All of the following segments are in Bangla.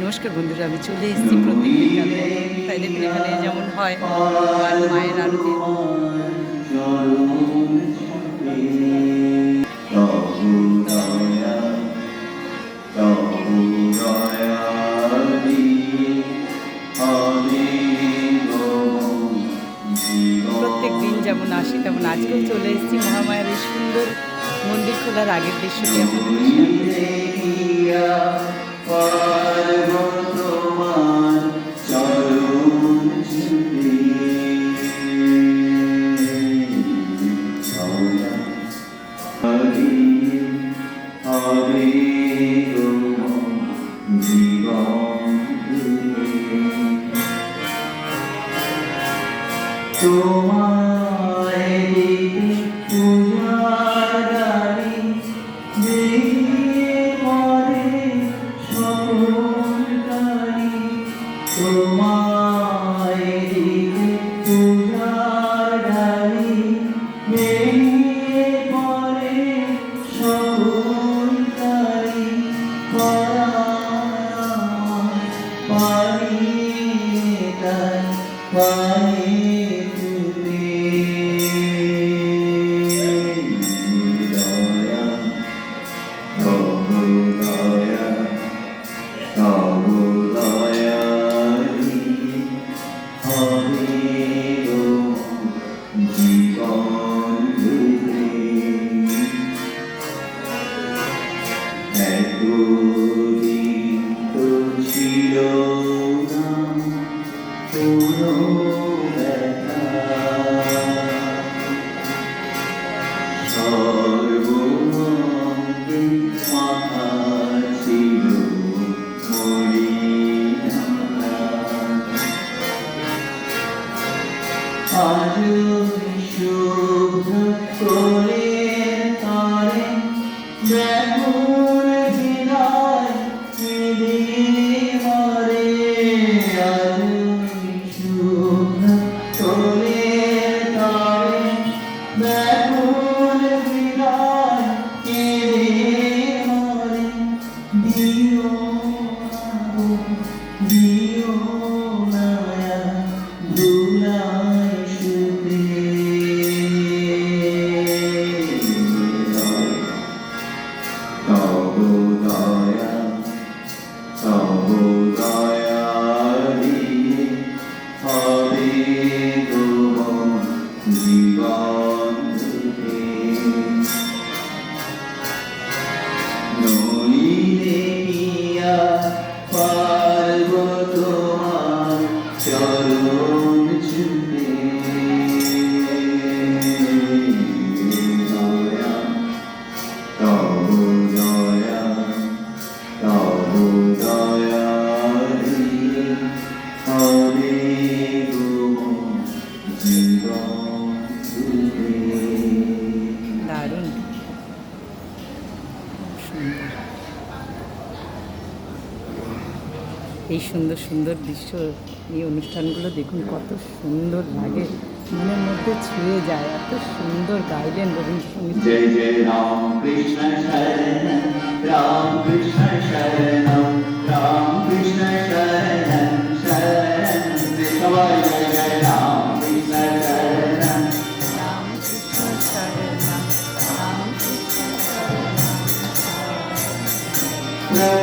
নমস্কার বন্ধুরা, আমি চলে এসেছি প্রত্যেক তাই তাইলে এখানে যেমন হয় আর মায়ের আরতি। প্রত্যেক দিন যেমন আসি, তেমন আজকেও চলে এসেছি মহামায়ের সুন্দর মন্দির খোলার আগের দৃশ্য আপনাদের তোমায় You are Yeah. শুভ্র করে তারে দেখো এই সুন্দর সুন্দর দৃশ্য, এই অনুষ্ঠানগুলো দেখুন, কত সুন্দর লাগে। মনের মধ্যে ছুঁয়ে যায়, এত সুন্দর গাইলেন রবীন্দ্রসঙ্গীত। রাম কৃষ্ণ রাম কৃষ্ণ রাম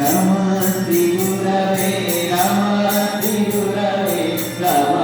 రమ త్రిపురవే రమ త్రిపురవే రమ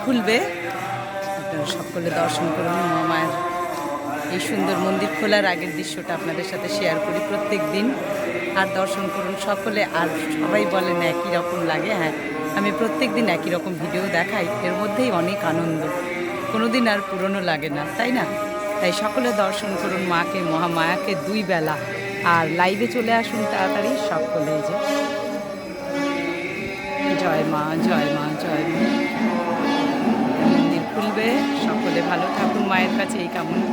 খুলবে। সকলে দর্শন করুন, মহামায়ের এই সুন্দর মন্দির খোলার আগের দৃশ্যটা আপনাদের সাথে শেয়ার করি প্রত্যেক দিন। আর দর্শন করুন সকলে, আর সবাই বলেন একই রকম লাগে হ্যাঁ। আমি প্রত্যেক দিন একই রকম ভিডিও দেখাই, এর মধ্যেই অনেক আনন্দ। কোনো দিন আর পুরনো লাগে না, তাই না? তাই সকলে দর্শন করুন মাকে, মহামায়াকে দুই বেলা। আর লাইভে চলে আসুন তাড়াতাড়ি সকলে যে। জয় মা জয় মা জয় মা। খুলবে সকলে ভালো থাকুন মায়ের কাছে এই কামনা।